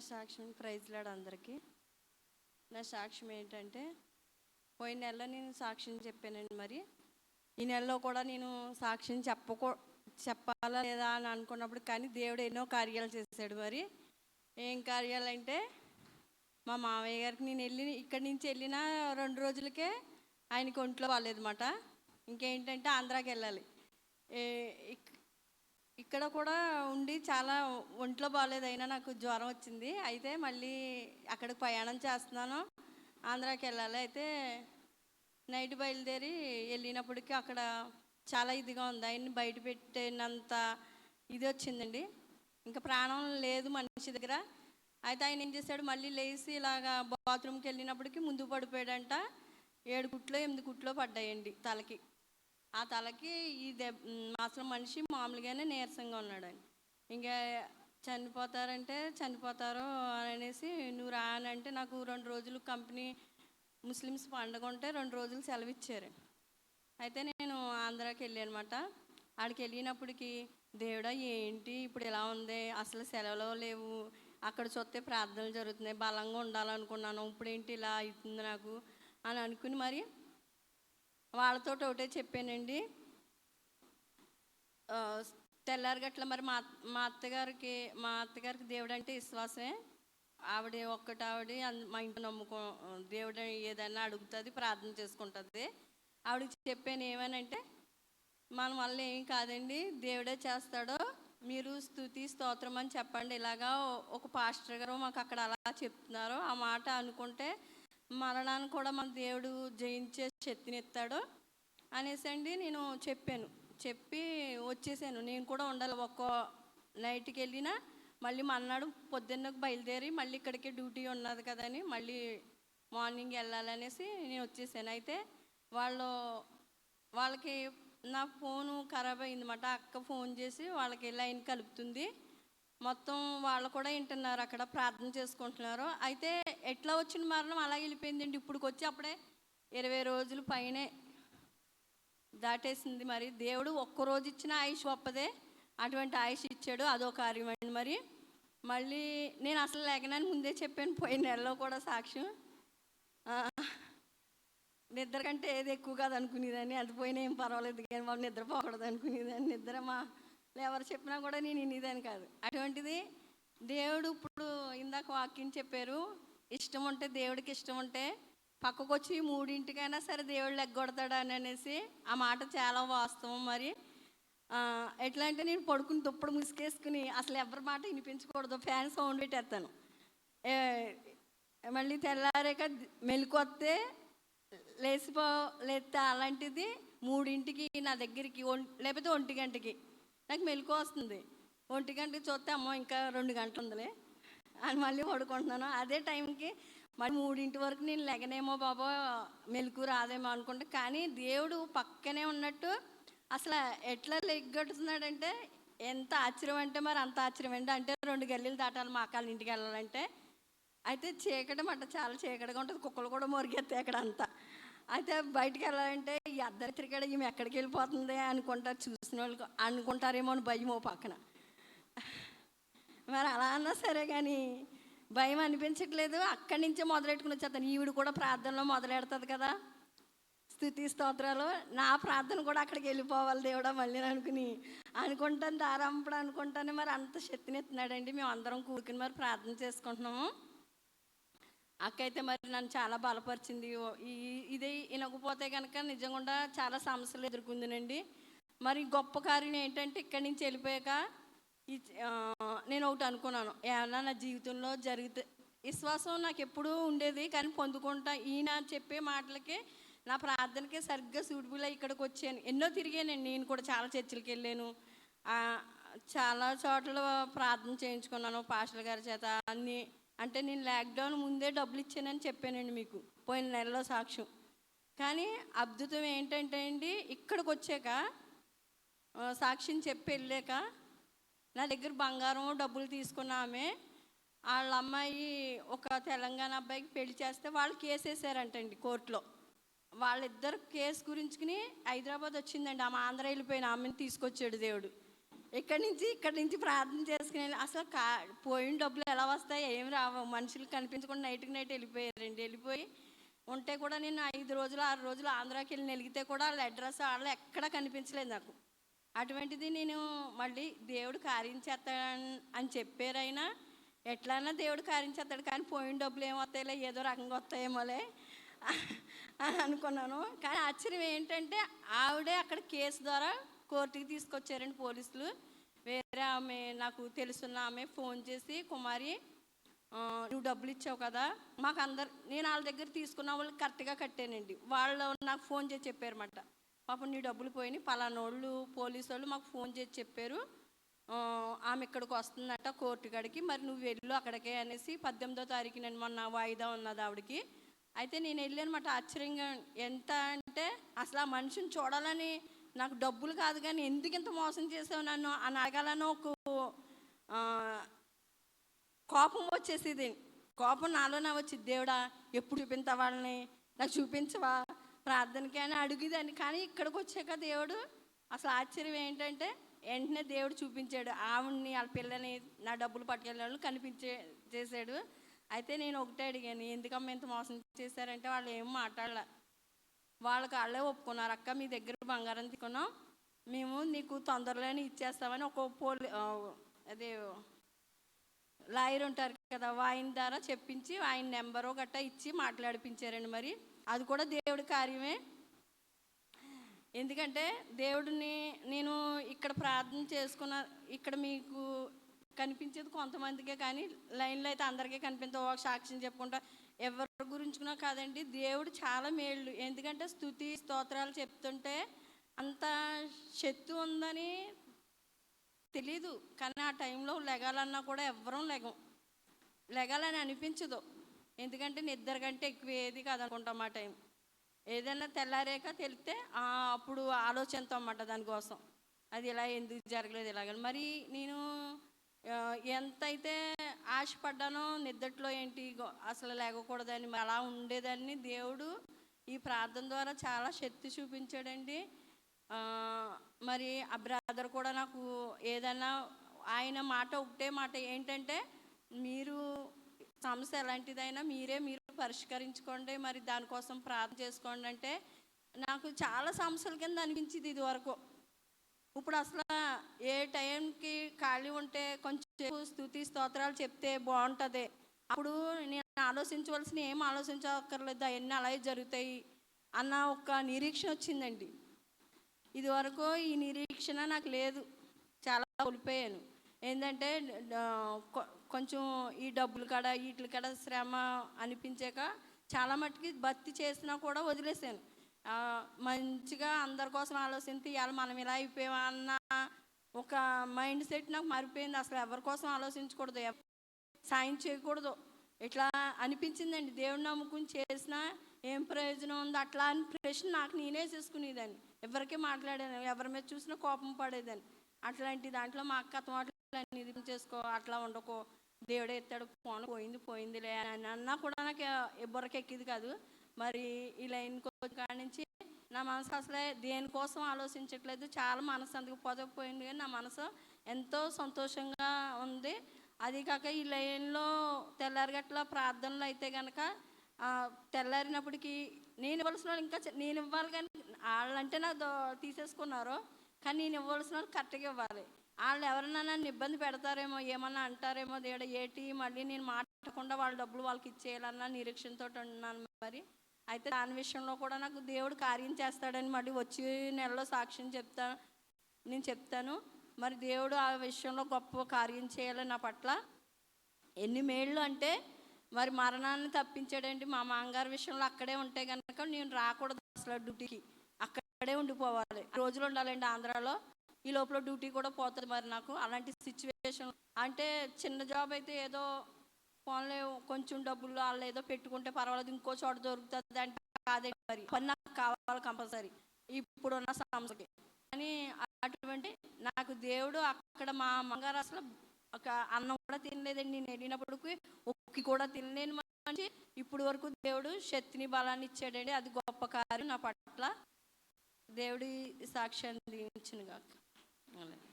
సాక్ష్యం ప్రైజ్లాడు అందరికీ. నా సాక్ష్యం ఏంటంటే పోయిన నెలలో నేను సాక్ష్యం చెప్పానండి మరి. ఈ నెలలో కూడా నేను సాక్ష్యం చెప్పకూ చెప్పాలా లేదా అని అనుకున్నప్పుడు కానీ దేవుడు ఎన్నో కార్యాలు చేశాడు మరి. ఏం కార్యాలు అంటే మా మామయ్య గారికి నేను వెళ్ళి ఇక్కడి నుంచి వెళ్ళిన రెండు రోజులకే ఆయనకి ఒంట్లో బాగాలేదన్నమాట. ఇంకేంటంటే ఆంధ్రాకి వెళ్ళాలి. ఏ- ఇక్కడ కూడా ఉండి చాలా ఒంట్లో బాగాలేదైనా అయినా నాకు జ్వరం వచ్చింది. అయితే మళ్ళీ అక్కడికి ప్రయాణం చేస్తున్నాను. ఆంధ్రాకి వెళ్ళాలి. అయితే నైట్ బయలుదేరి వెళ్ళినప్పటికీ అక్కడ చాలా ఇదిగా ఉంది. ఆయన్ని బయట పెట్టినంత ఇది వచ్చిందండి. ఇంకా ప్రాణం లేదు మనిషి దగ్గర. అయితే ఆయన ఏం చేశాడు? మళ్ళీ లేచి ఇలాగా బాత్రూమ్కి వెళ్ళినప్పటికీ ముందు పడిపోయాడంట. ఏడు కుట్లో ఎనిమిది కుట్లో పడ్డాయండి తలకి. ఆ తలకి ఈ దెబ్ అసలు మనిషి మామూలుగానే నీరసంగా ఉన్నాడు. ఆయన ఇంకా చనిపోతారంటే చనిపోతారు అని అనేసి నువ్వు రానంటే నాకు రెండు రోజులు కంపెనీ ముస్లిమ్స్ పండుగ ఉంటే రెండు రోజులు సెలవు ఇచ్చారు. అయితే నేను ఆంధ్రాకి వెళ్ళానమాట ఆడికి వెళ్ళినప్పటికి దేవుడా ఏంటి ఇప్పుడు ఇలా ఉంది? అసలు సెలవులు లేవు. అక్కడ చూస్తే ప్రార్థనలు జరుగుతున్నాయి. బలంగా ఉండాలనుకున్నాను. ఇప్పుడు ఏంటి ఇలా అవుతుంది నాకు? అని అనుకుని మరి వాళ్ళతో ఒకటే చెప్పానండి. తెల్లారి గట్ల మరి మా మా అత్తగారికి మా అత్తగారికి దేవుడు అంటే విశ్వాసమే. ఆవిడ ఒక్కటి ఆవిడ మా ఇంట్లో నమ్ముకో దేవుడు ఏదైనా అడుగుతుంది ప్రార్థన చేసుకుంటుంది. ఆవిడకి చెప్పాను ఏమనంటే మన వల్ల ఏం కాదండి దేవుడే చేస్తాడో మీరు స్థుతి స్తోత్రం అని చెప్పండి. ఇలాగా ఒక పాస్టర్ గారు మాకు అక్కడ అలా చెప్తున్నారు. ఆ మాట అనుకుంటే మరణాన్ని కూడా మన దేవుడు జయించే శక్తినిస్తాడు అనేసి అండి నేను చెప్పాను. చెప్పి వచ్చేసాను. నేను కూడా ఉండాలి. ఒక్కో నైట్కి వెళ్ళినా మళ్ళీ మన్నాడు పొద్దున్నకు బయలుదేరి మళ్ళీ ఇక్కడికి డ్యూటీ ఉన్నది కదని మళ్ళీ మార్నింగ్ వెళ్ళాలనేసి నేను వచ్చేసాను. అయితే వాళ్ళు వాళ్ళకి నా ఫోను ఖరాబ్ అయిందన్నమాట అక్క ఫోన్ చేసి వాళ్ళకి లైన్ కలుపుతుంది. మొత్తం వాళ్ళు కూడా వింటున్నారు అక్కడ ప్రార్థన చేసుకుంటున్నారు. అయితే ఎట్లా వచ్చిన మరణం అలా వెళ్ళిపోయిందండి. ఇప్పుడు వచ్చి అప్పుడే ఇరవై రోజులు పైనే దాటేసింది మరి. దేవుడు ఒక్క రోజు ఇచ్చిన ఆయుష్ గొప్పదే అటువంటి ఆయుష్ ఇచ్చాడు. అదో కార్యం అండి మరి. మళ్ళీ నేను అసలు లేకనని ముందే చెప్పాను. పోయిన నెలలో కూడా సాక్ష్యం. నిద్ర కంటే ఏది ఎక్కువ కాదు అనుకునేదాన్ని అది పోయినా ఏం పర్వాలేదు కానీ వాళ్ళు నిద్రపోకూడదు అనుకునేదాన్ని నిద్ర మా ఎవరు చెప్పినా కూడా నేను ఇనిదాని కాదు. అటువంటిది దేవుడు ఇప్పుడు ఇందాక వాక్యం చెప్పారు ఇష్టం ఉంటే దేవుడికి ఇష్టం ఉంటే పక్కకు వచ్చి మూడింటికైనా సరే దేవుడు లెగ్గొడతాడు అని అనేసి ఆ మాట చాలా వాస్తవం మరి. ఎట్లా అంటే నేను పడుకుని దుప్పడు ముసుకేసుకుని అసలు ఎవరి మాట వినిపించకూడదు ఫ్యాన్ సౌండ్ పెట్టేస్తాను. మళ్ళీ తెల్లారాక మెలుకొస్తే లేచిపో లేస్తే అలాంటిది మూడింటికి నా దగ్గరికి లేకపోతే ఒంటి గంటకి నాకు మెలకు వస్తుంది. ఒంటి గంటకి చూస్తే అమ్మో ఇంకా రెండు గంటలు ఉందిలే. అని మళ్ళీ పడుకుంటున్నాను. అదే టైంకి మరి మూడింటి వరకు నేను లెగనేమో బాబా మెలకు రాదేమో అనుకుంటా. కానీ దేవుడు పక్కనే ఉన్నట్టు అసలు ఎట్లా లెగ్గొట్టుతున్నాడంటే ఎంత ఆశ్చర్యం అంటే మరి అంత ఆశ్చర్యం అండి అంటే రెండు గల్లీలు దాటాలి మా అక్కల ఇంటికి వెళ్ళాలంటే. అయితే చీకటి మట చాలా చీకటిగా ఉంటుంది. కుక్కలు కూడా మొరిగెత్తాయి అక్కడ అంతా అయితే బయటికి వెళ్ళాలంటే ఈ అర్ధరాత్రికాడ ఈమె ఎక్కడికి వెళ్ళిపోతుంది అనుకుంటారు చూసిన వాళ్ళు అనుకుంటారేమో అని భయం ఓ పక్కన. మరి అలా అన్నా సరే కానీ భయం అనిపించట్లేదు. అక్కడి నుంచే మొదలెట్టుకుని వచ్చేస్తాను. ఈవిడ కూడా ప్రార్థనలో మొదలెడుతుంది కదా. స్థుతి స్తోత్రాలు. నా ప్రార్థన కూడా అక్కడికి వెళ్ళిపోవాలి దేవుడా మళ్ళీ అనుకుని అనుకుంటాను దారంపడు అనుకుంటానే. మరి అంత శక్తిని ఎత్తున్నాడండి మేము అందరం కూడుకుని మరి ప్రార్థన చేసుకుంటున్నాము. అక్క అయితే మరి నన్ను చాలా బలపరిచింది. ఓ- ఈ ఇది వినకపోతే కనుక నిజంగా చాలా సమస్యలు ఎదుర్కొందినండి. మరి గొప్ప కార్యం ఏంటంటే ఇక్కడి నుంచి వెళ్ళిపోయాక నేను ఒకటి అనుకున్నాను. ఏమన్నా నా జీవితంలో జరిగితే విశ్వాసం నాకు ఎప్పుడూ ఉండేది కానీ పొందుకుంటా ఈయన చెప్పే మాటలకి నా ప్రార్థనకి సరిగ్గా సూటబుల్ అయ్యి ఇక్కడికి వచ్చాను. ఎన్నో తిరిగానండి. నేను కూడా చాలా చర్చిలకు వెళ్ళాను. చాలా చోట్ల ప్రార్థన చేయించుకున్నాను. పాస్టర్ గారి చేత అన్ని అంటే నేను లాక్డౌన్ ముందే డబ్బులు ఇచ్చానని చెప్పానండి మీకు పోయిన నెలలో సాక్ష్యం. కానీ అద్భుతం ఏంటంటే అండి ఇక్కడికి వచ్చాక సాక్ష్యం చెప్పి వెళ్ళాక నా దగ్గర బంగారం డబ్బులు తీసుకున్న ఆమె వాళ్ళ అమ్మాయి ఒక తెలంగాణ అబ్బాయికి పెళ్ళి చేస్తే వాళ్ళు కేసు వేసారంటండి కోర్టులో. వాళ్ళిద్దరు కేసు గురించుకుని హైదరాబాద్ వచ్చిందండి ఆమె ఆంధ్ర వెళ్ళిపోయిన ఆమెను తీసుకొచ్చాడు దేవుడు. ఇక్కడి నుంచి ఇక్కడి నుంచి ప్రార్థన చేసుకుని అసలు కా పోయిన డబ్బులు ఎలా వస్తాయి ఏమి రావు. మనుషులు కనిపించకుండా నైట్కి నైట్ వెళ్ళిపోయారండి. వెళ్ళిపోయి ఉంటే కూడా నేను ఐదు రోజులు ఆరు రోజులు ఆంధ్రాకి వెళ్ళి నెలిగితే కూడా వాళ్ళ అడ్రస్ వాళ్ళు ఎక్కడా కనిపించలేదు నాకు. అటువంటిది నేను మళ్ళీ దేవుడు కార్యం చేస్తాడని అని చెప్పారైనా ఎట్లన్నా దేవుడు కార్యం చేస్తాడు. కానీ పోయిన డబ్బులు ఏమవుతాయిలే ఏదో రకంగా వస్తాయేమోలే అని అనుకున్నాను. కానీ ఆశ్చర్యం ఏంటంటే ఆవిడే అక్కడ కేసు ద్వారా కోర్టుకి తీసుకొచ్చారండి పోలీసులు. వేరే ఆమె నాకు తెలుసున్న ఆమె ఫోన్ చేసి కుమారి నువ్వు డబ్బులు ఇచ్చావు కదా మాకు అందరు నేను వాళ్ళ దగ్గర తీసుకున్న వాళ్ళు కరెక్ట్గా కట్టానండి. వాళ్ళు నాకు ఫోన్ చేసి చెప్పారన్నమాట. పాపం నీ డబ్బులు పోయినాయి పలానోళ్ళు పోలీసు వాళ్ళు మాకు ఫోన్ చేసి చెప్పారు. ఆమె ఇక్కడికి వస్తుందట కోర్టు కాడికి మరి నువ్వు వెళ్ళు అక్కడికే అనేసి పద్దెనిమిదో తారీఖు నేను మొన్న వాయిదా ఉన్నది ఆవిడకి. అయితే నేను వెళ్ళానమాట ఆశ్చర్యంగా ఎంత అంటే అసలు ఆ మనిషిని చూడాలని నాకు డబ్బులు కాదు కానీ ఎందుకు ఇంత మోసం చేసావు నన్ను అని అడగాలని ఒక కోపం వచ్చేసేది. కోపం నాలోనే వచ్చేది. దేవుడా ఎప్పుడు చూపించా వాళ్ళని? నాకు చూపించవా? ప్రార్థనకి అని అడిగేదాన్ని. కానీ ఇక్కడికి వచ్చాక దేవుడు అసలు ఆశ్చర్యం ఏంటంటే వెంటనే దేవుడు చూపించాడు. ఆవిడ్ని వాళ్ళ పిల్లని నా డబ్బులు పట్టుకెళ్ళిన కనిపించే చేశాడు. అయితే నేను ఒకటే అడిగాను ఎందుకమ్మా ఇంత మోసం చేశారంటే? వాళ్ళు ఏం మాట్లాడలే. వాళ్ళకి వాళ్ళే ఒప్పుకున్నారు. అక్క మీ దగ్గర బంగారం తీసుకున్నాం. మేము నీకు తొందరలోనే ఇచ్చేస్తామని ఒక పోలి అదే లాయర్ ఉంటారు కదా ఆయన ద్వారా చెప్పించి ఆయన నెంబరు గట్టా ఇచ్చి మాట్లాడిపించారండి మరి. అది కూడా దేవుడి కార్యమే. ఎందుకంటే దేవుడిని నేను ఇక్కడ ప్రార్థన చేసుకున్న ఇక్కడ మీకు కనిపించేది కొంతమందికే కానీ లైన్లో అయితే అందరికీ కనిపించదు. ఒక సాక్ష్యం చెప్పుకుంటా ఎవరి గురించుకున్నా కాదండి దేవుడు చాలా మేళ్ళు. ఎందుకంటే స్థుతి స్తోత్రాలు చెప్తుంటే అంత శక్తి ఉందని తెలీదు. కానీ ఆ టైంలో లెగాలన్నా కూడా ఎవ్వరం లెగం లెగాలని అనిపించదు. ఎందుకంటే నిద్ర కంటే ఎక్కువ ఏది కాదనుకుంటాం ఆ టైం. ఏదైనా తెల్లారాక తెలిస్తే అప్పుడు ఆలోచనతో అన్నమాట దానికోసం. అది ఇలా ఎందుకు జరగలేదు ఇలాగని. మరి నేను ఎంతైతే ఆశపడ్డానో నిద్దట్లో ఏంటి అసలు లేకూడదని అలా ఉండేదాన్ని దేవుడు ఈ ప్రార్థన ద్వారా చాలా శక్తి చూపించాడండి. మరి ఆ బ్రదర్ కూడా నాకు ఏదైనా ఆయన మాట ఒకటే మాట ఏంటంటే మీరు సమస్య ఎలాంటిదైనా మీరే మీరు పరిష్కరించుకోండి మరి దానికోసం ప్రార్థన చేసుకోండి అంటే నాకు చాలా సమస్యల కింద అనిపించింది ఇది వరకు ఇప్పుడు అసలు ఏ టైంకి ఖాళీ ఉంటే కొంచెం స్థుతి స్తోత్రాలు చెప్తే బాగుంటుంది. అప్పుడు నేను ఆలోచించవలసిన ఏం ఆలోచించక్కర్లేదు అవన్నీ అలాగే జరుగుతాయి అన్న ఒక నిరీక్షణ వచ్చిందండి. ఇదివరకు ఈ నిరీక్షణ నాకు లేదు చాలా కోల్పోయాను. ఏంటంటే కొ- కొంచెం ఈ డబ్బులు కాడ వీటి కాడ శ్రమ అనిపించాక చాలా మట్టుకి భర్తీ చేసినా కూడా వదిలేసాను మంచిగా అందరి కోసం ఆలోచించి ఇవాళ మనం ఇలా అయిపోయామా అన్న ఒక మైండ్ సెట్ నాకు మారిపోయింది. అసలు ఎవరి కోసం ఆలోచించకూడదు సాయం చేయకూడదు. ఇట్లా అనిపించిందండి. దేవుడిని నమ్ముకుని చేసినా ఏం ప్రయోజనం ఉంది? అట్లా అని ప్రశ్న నాకు నేనే చేసుకునేదాన్ని. ఎవరికి మాట్లాడాను ఎవరి మీద చూసినా కోపం పడేదాన్ని. అట్లాంటి దాంట్లో మా అక్క తోటలు ఇది చేసుకో అట్లా ఉండకో దేవుడే ఎత్తాడు పోను పోయింది పోయిందిలే అని అన్నా కూడా నాకు ఎవ్వరికి ఎక్కింది కాదు. మరి ఈ లైన్ కాడి నుంచి నా మనసు అసలే దేనికోసం ఆలోచించట్లేదు. చాలా మనసు అందుకు పొదకపోయింది కానీ నా మనసు ఎంతో సంతోషంగా ఉంది. అది కాక ఈ లైన్లో తెల్లారిగట్ల ప్రార్థనలు అయితే కనుక తెల్లారినప్పటికీ నేను ఇవ్వాల్సిన వాళ్ళు ఇంకా నేను ఇవ్వాలి కానీ వాళ్ళంటే నాకు తీసేసుకున్నారు. కానీ నేను ఇవ్వాల్సిన వాళ్ళు కరెక్ట్గా ఇవ్వాలి. వాళ్ళు ఎవరన్నా నన్ను ఇబ్బంది పెడతారేమో ఏమన్నా అంటారేమో దేవుడు ఏటి మళ్ళీ నేను మాట్లాడకుండా వాళ్ళ డబ్బులు వాళ్ళకి ఇచ్చేయాలన్న నిరీక్షణతో ఉన్నాను మరి. అయితే దాని విషయంలో కూడా నాకు దేవుడు కార్యం చేస్తాడని మళ్ళీ వచ్చి నెలలో సాక్ష్యం చెప్తాను నేను చెప్తాను. మరి దేవుడు ఆ విషయంలో గొప్ప కార్యం చేయాలి నా పట్ల. ఎన్ని మేళ్ళు అంటే మరి మరణాన్ని తప్పించాడండి. మా మామగారి విషయంలో అక్కడే ఉంటే కనుక నేను రాకూడదు అసలు డ్యూటీకి. అక్కడే ఉండిపోవాలి. రోజులు ఉండాలండి ఆంధ్రాలో. ఈ లోపల డ్యూటీ కూడా పోతుంది మరి నాకు. అలాంటి సిచ్యువేషన్ అంటే చిన్న జాబ్ అయితే ఏదో ఫోన్లో కొంచెం డబ్బులు వాళ్ళు ఏదో పెట్టుకుంటే పర్వాలేదు ఇంకో చోట దొరుకుతుంది అంటే కాదే మరి. పని నాకు కావాలి కంపల్సరీ. ఇప్పుడున్న సంస్థకి. కానీ అటువంటి నాకు దేవుడు అక్కడ మా అమ్మగారు అసలు ఒక అన్నం కూడా తినలేదండి. నేను వెళ్ళినప్పటికి ఒక్కి కూడా తినలేని మంచి ఇప్పుడు వరకు దేవుడు శక్తిని బలాన్ని ఇచ్చాడండి. అది గొప్ప కార్యం నా పట్ల. దేవుడి సాక్ష్యాన్ని దీవించును కాక అలాగే.